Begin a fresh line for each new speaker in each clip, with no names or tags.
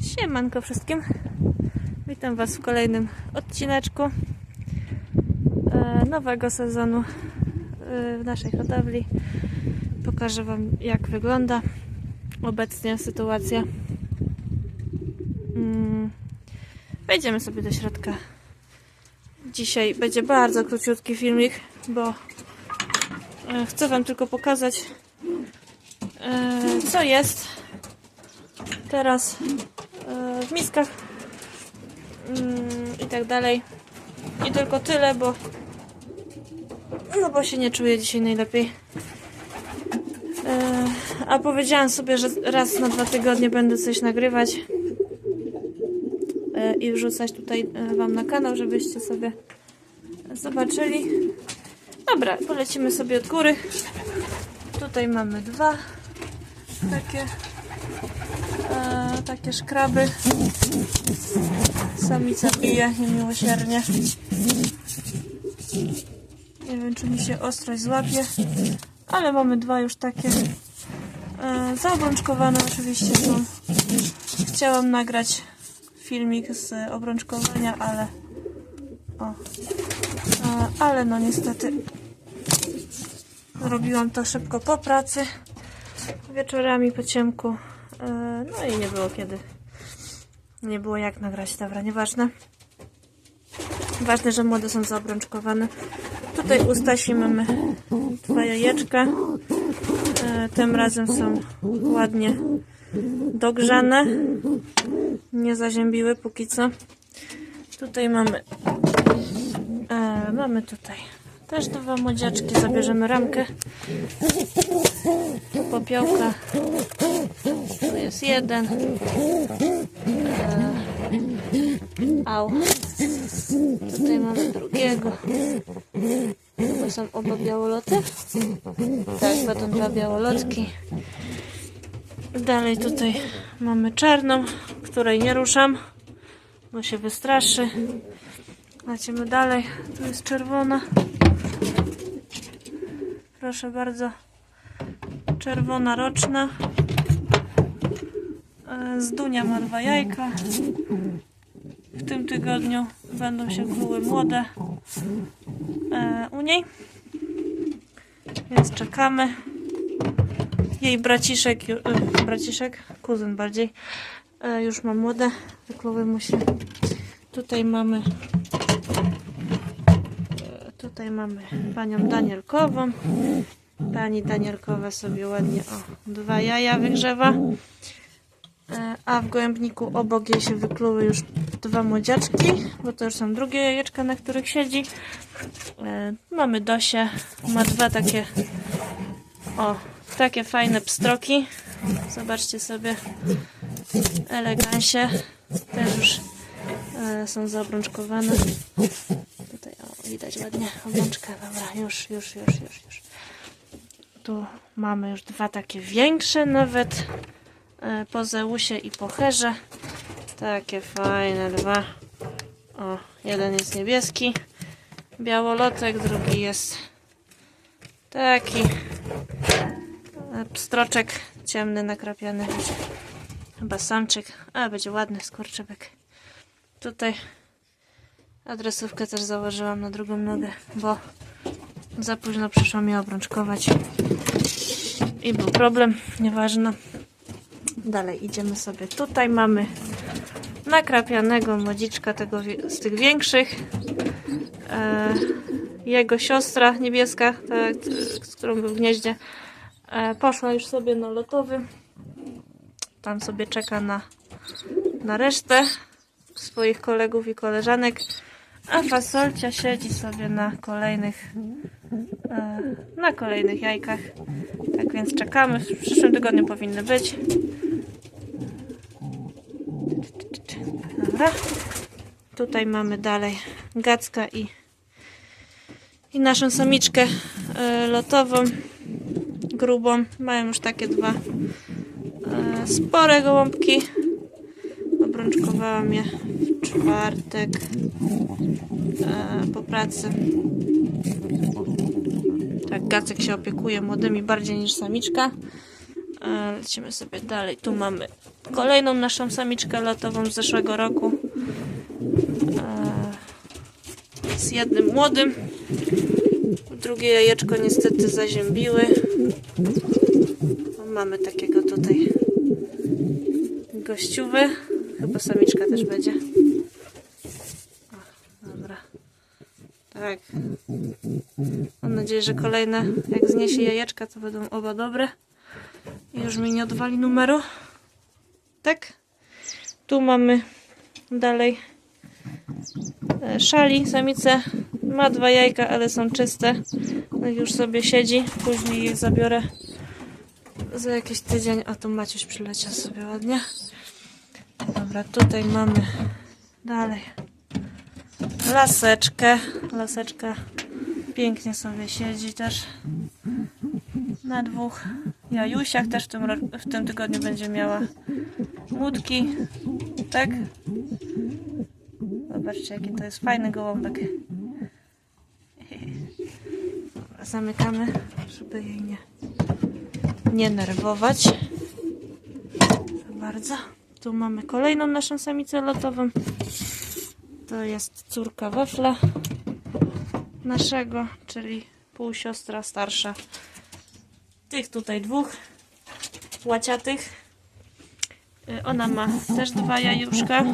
Siemanko wszystkim. Witam Was w kolejnym odcineczku e, nowego sezonu e, w naszej hodowli. Pokażę Wam jak wygląda obecnie sytuacja. Mm, Wejdziemy sobie do środka. Dzisiaj będzie bardzo króciutki filmik, bo e, chcę Wam tylko pokazać co jest teraz w miskach mm, i tak dalej. I tylko tyle, bo no bo się nie czuję dzisiaj najlepiej. E, a powiedziałam sobie, że raz na dwa tygodnie będę coś nagrywać e, i wrzucać tutaj e, Wam na kanał, żebyście sobie zobaczyli. Dobra, polecimy sobie od góry. Tutaj mamy dwa takie e, takie szkraby. Samica bije niemiłosiernie. Nie wiem, czy mi się ostrość złapie, ale mamy dwa już takie e, zaobrączkowane oczywiście są. Chciałam nagrać filmik z obrączkowania, ale o, e, ale no niestety zrobiłam to szybko po pracy wieczorami po ciemku. E, No i nie było kiedy. Nie było jak nagrać, dobra, nieważne. Ważne, że młode są zaobrączkowane. Tutaj u Stasi mamy dwa jajeczka. E, Tym razem są ładnie dogrzane. Nie zaziębiły póki co. Tutaj mamy e, mamy tutaj też dwa młodziaczki. Zabierzemy ramkę. Tu popiołka. Tu jest jeden. E, au. Tutaj mamy drugiego. To są oba białoloty. Tak, będą dwa białolotki. Dalej tutaj mamy czarną, której nie ruszam, bo się wystraszy. Lecimy dalej. Tu jest czerwona. Proszę bardzo. Czerwona roczna. E, Z Dunia ma dwa jajka. W tym tygodniu będą się kłuły młode e, u niej. Więc czekamy. Jej braciszek, e, braciszek, kuzyn bardziej, już ma młode. Wykluły mu się. Tutaj mamy tutaj mamy panią Danielkową. Pani Danielkowa sobie ładnie o, dwa jaja wygrzewa. E, A w gołębniku obok jej się wykluły już dwa młodziaczki, bo to już są drugie jajeczka, na których siedzi. E, Mamy Dosię, ma dwa takie o, takie fajne pstroki. Zobaczcie sobie, elegansie. Też już e, są zaobrączkowane. Widać ładnie obrączkę. Dobra, już, już, już, już, już. Tu mamy już dwa takie większe nawet. E, po Zeusie i po Herze. Takie fajne dwa. O, jeden jest niebieski. Białolotek, drugi jest taki e, pstroczek ciemny, nakrapiany. Chyba samczyk. A, będzie ładny skurczybek. Tutaj adresówkę też założyłam na drugą nogę, bo za późno przyszło mi obrączkować. I był problem, nieważne. Dalej idziemy sobie. Tutaj mamy nakrapianego młodziczka tego, z tych większych. E, jego siostra niebieska, ta, t- z którą był w gnieździe, e, poszła już sobie na lotowy. Tam sobie czeka na, na resztę swoich kolegów i koleżanek. A fasolcia siedzi sobie na kolejnych e, na kolejnych jajkach. Tak więc czekamy. W przyszłym tygodniu powinny być. Dobra. Tutaj mamy dalej Gacka i, i naszą samiczkę e, lotową, grubą. Mają już takie dwa e, spore gołąbki. Obrączkowałam je czwartek e, po pracy. Tak, Gacek się opiekuje młodymi bardziej niż samiczka. E, Lecimy sobie dalej. Tu mamy kolejną naszą samiczkę lotową z zeszłego roku. E, Z jednym młodym. Drugie jajeczko niestety zaziębiły. Mamy takiego tutaj gościuwy. Chyba samiczka też będzie. O, dobra. Tak. Mam nadzieję, że kolejne, jak zniesie jajeczka, to będą oba dobre. I już mi nie odwali numeru. Tak. Tu mamy dalej e, szali, samice. Ma dwa jajka, ale są czyste. No już sobie siedzi. Później je zabiorę za jakiś tydzień. A tu Maciuś przyleciał sobie ładnie. Dobra, tutaj mamy dalej laseczkę. Laseczka pięknie sobie siedzi też na dwóch jajusiach. Też w tym, w tym tygodniu będzie miała łódki. Tak? Zobaczcie, jaki to jest fajny gołąbek. Zamykamy, żeby jej nie, nie nerwować. Bardzo. Tu mamy kolejną naszą samicę lotową. To jest córka wafla naszego, czyli półsiostra starsza tych tutaj dwóch łaciatych. Y, Ona ma też dwa jajuszka.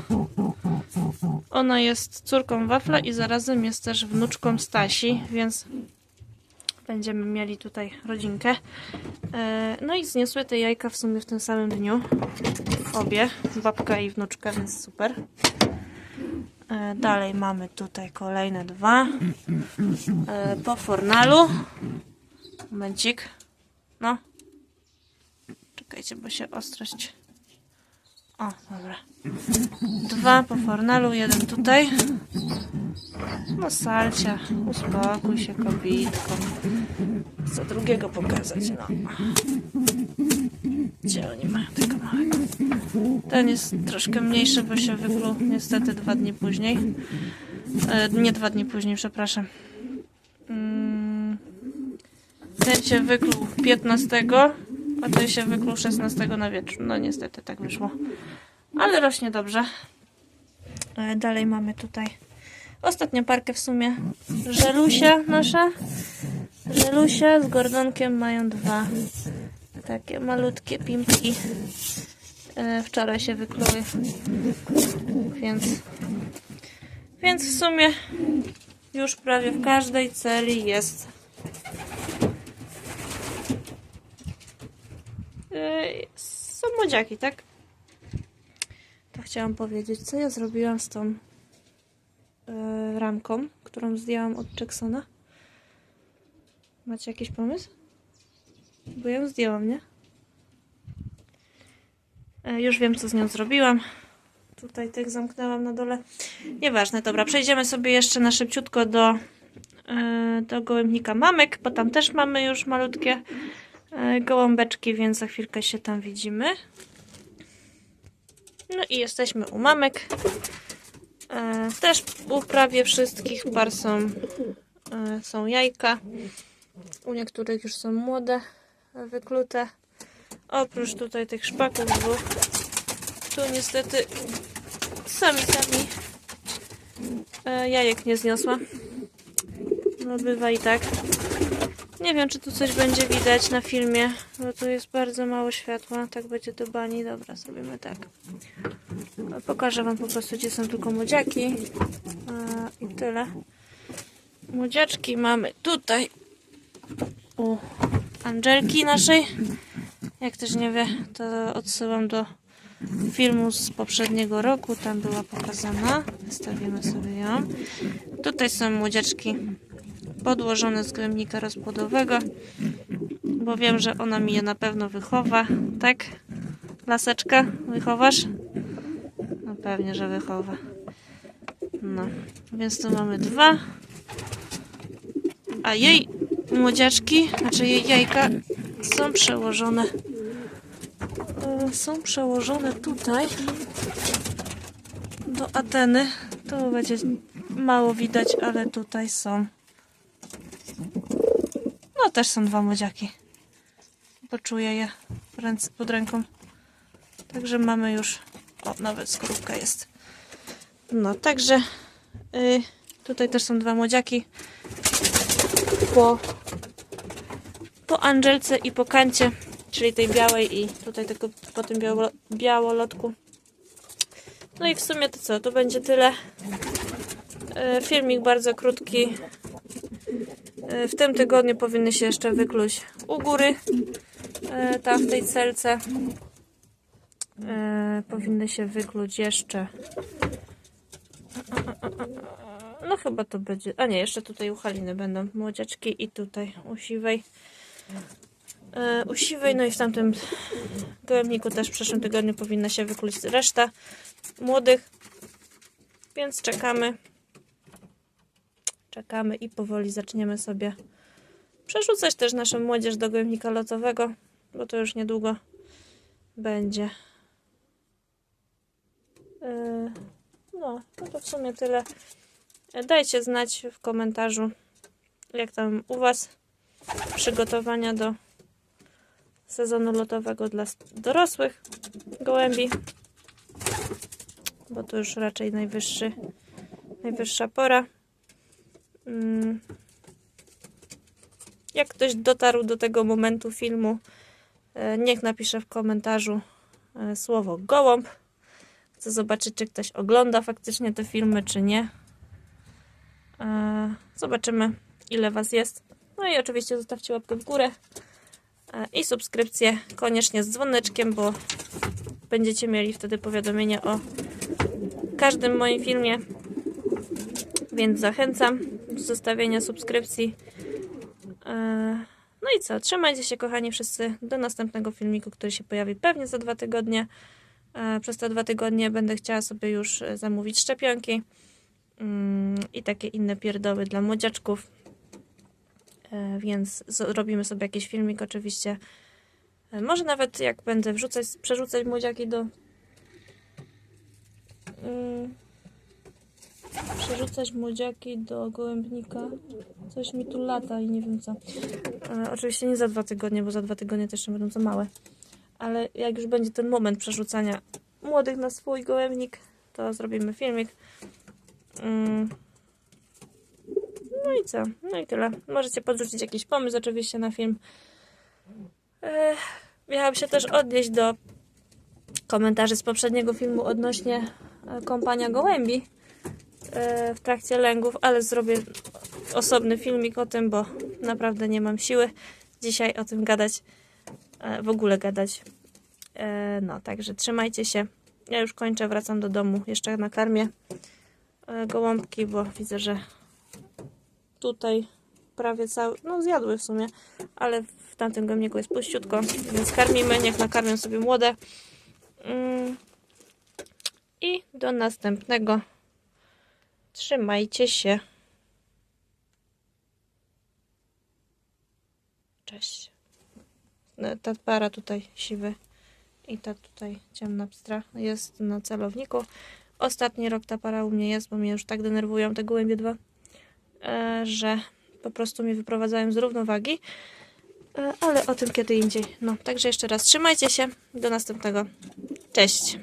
Ona jest córką wafla i zarazem jest też wnuczką Stasi, więc będziemy mieli tutaj rodzinkę. E, No i zniosły te jajka w sumie w tym samym dniu. Obie, babka i wnuczka, więc super. E, Dalej mamy tutaj kolejne dwa. E, Po fornalu. Momencik. No. Czekajcie, bo się ostrość. O, dobra. Dwa po fornalu, jeden tutaj. No salcia, uspokój się kobitko. Co drugiego pokazać, no. Gdzie oni mają tego małego? Ten jest troszkę mniejszy, bo się wykluł niestety dwa dni później. E, nie dwa dni później, przepraszam. Mm, ten się wykluł 15, ten się wykluł 16 na wieczór. No niestety tak wyszło. Ale rośnie dobrze. E, Dalej mamy tutaj ostatnią parkę w sumie. Żelusia nasza. Żelusia z gordonkiem mają dwa takie malutkie pimpki. E, Wczoraj się wykluły. Więc, więc w sumie już prawie w każdej celi jest Yy, są młodziaki, tak? To chciałam powiedzieć, co ja zrobiłam z tą yy, ramką, którą zdjęłam od Jacksona. Macie jakiś pomysł? Bo ją zdjęłam, nie? Yy, już wiem, co z nią zrobiłam. Tutaj tych zamknęłam na dole. Nieważne, dobra, przejdziemy sobie jeszcze na szybciutko do, yy, do gołębnika mamek, bo tam też mamy już malutkie e, gołąbeczki, więc za chwilkę się tam widzimy. No i jesteśmy u mamek. E, Też u prawie wszystkich par są, e, są jajka. U niektórych już są młode, e, wyklute. Oprócz tutaj tych szpaków dwóch. Tu niestety sami sami e, jajek nie zniosła. No bywa i tak. Nie wiem, czy tu coś będzie widać na filmie, bo tu jest bardzo mało światła. Tak będzie do bani. Dobra, zrobimy tak. Pokażę Wam po prostu, gdzie są tylko młodziaki. I tyle. Młodziaczki mamy tutaj u Angelki naszej. Jak też nie wie, to odsyłam do filmu z poprzedniego roku. Tam była pokazana. Wstawimy sobie ją. Tutaj są młodziaczki podłożone z głębnika rozpłodowego, bo wiem, że ona mi je na pewno wychowa, tak? Laseczka, wychowasz? No pewnie, że wychowa. No, więc tu mamy dwa. A jej młodziaczki, znaczy jej jajka są przełożone. e, Są przełożone tutaj do Ateny. To będzie mało widać, ale tutaj są. Też są dwa młodziaki. Poczuję je. ręce, pod ręką. Także mamy już. O, nawet skorupka jest. No, także y, tutaj też są dwa młodziaki. Po, po Angelce i po Kancie, czyli tej białej i tutaj tylko po tym biało, białolotku. No i w sumie to co? To będzie tyle. Y, filmik bardzo krótki. Y, w tym tygodniu powinny się jeszcze wykluć u góry. Y, tam w tej celce. E, powinny się wykluć jeszcze. No chyba to będzie. A nie, jeszcze tutaj u Haliny będą młodziaczki i tutaj u siwej. E, u siwej, no i w tamtym gołębniku też w przyszłym tygodniu powinna się wykluć reszta młodych. Więc czekamy. Czekamy i powoli zaczniemy sobie przerzucać też naszą młodzież do gołębnika lotowego, bo to już niedługo będzie. Yy, No, no to w sumie tyle. E, Dajcie znać w komentarzu, jak tam u Was przygotowania do sezonu lotowego dla dorosłych gołębi. Bo to już raczej najwyższy, najwyższa pora. Mm. Jak ktoś dotarł do tego momentu filmu, e, niech napisze w komentarzu e, słowo gołąb. Chcę zobaczyć, czy ktoś ogląda faktycznie te filmy, czy nie. E, Zobaczymy, ile Was jest. No i oczywiście zostawcie łapkę w górę i subskrypcję koniecznie z dzwoneczkiem, bo będziecie mieli wtedy powiadomienie o każdym moim filmie. Więc zachęcam zostawienia subskrypcji. E, No i co? Trzymajcie się, kochani, wszyscy do następnego filmiku, który się pojawi pewnie za dwa tygodnie. E, Przez te dwa tygodnie będę chciała sobie już e, zamówić szczepionki mm, i takie inne pierdoły dla młodziaczków. Więc zrobimy sobie jakiś filmik oczywiście. Może nawet jak będę wrzucać, przerzucać młodziaki do mm, przerzucać młodziaki do gołębnika. Coś mi tu lata i nie wiem co. E, oczywiście nie za dwa tygodnie, bo za dwa tygodnie też jeszcze będą za małe. Ale jak już będzie ten moment przerzucania młodych na swój gołębnik, to zrobimy filmik. Mm. No i co? No i tyle. Możecie podrzucić jakiś pomysł oczywiście na film. Ech, miałam się też odnieść do komentarzy z poprzedniego filmu odnośnie e, kąpania gołębi e, w trakcie lęgów, ale zrobię osobny filmik o tym, bo naprawdę nie mam siły dzisiaj o tym gadać, e, w ogóle gadać. E, No, także trzymajcie się. Ja już kończę, wracam do domu. Jeszcze nakarmię e, gołąbki, bo widzę, że tutaj prawie cały, no zjadły w sumie, ale w tamtym gomniku jest puściutko, więc karmimy, niech nakarmią sobie młode. Mm. I do następnego. Trzymajcie się. Cześć. No, Ta para tutaj siwy i ta tutaj ciemna pstra jest na celowniku. Ostatni rok ta para u mnie jest, bo mnie już tak denerwują te gołębie dwa, e, że po prostu mnie wyprowadzają z równowagi. E, ale o tym kiedy indziej. No, także jeszcze raz trzymajcie się. Do następnego. Cześć.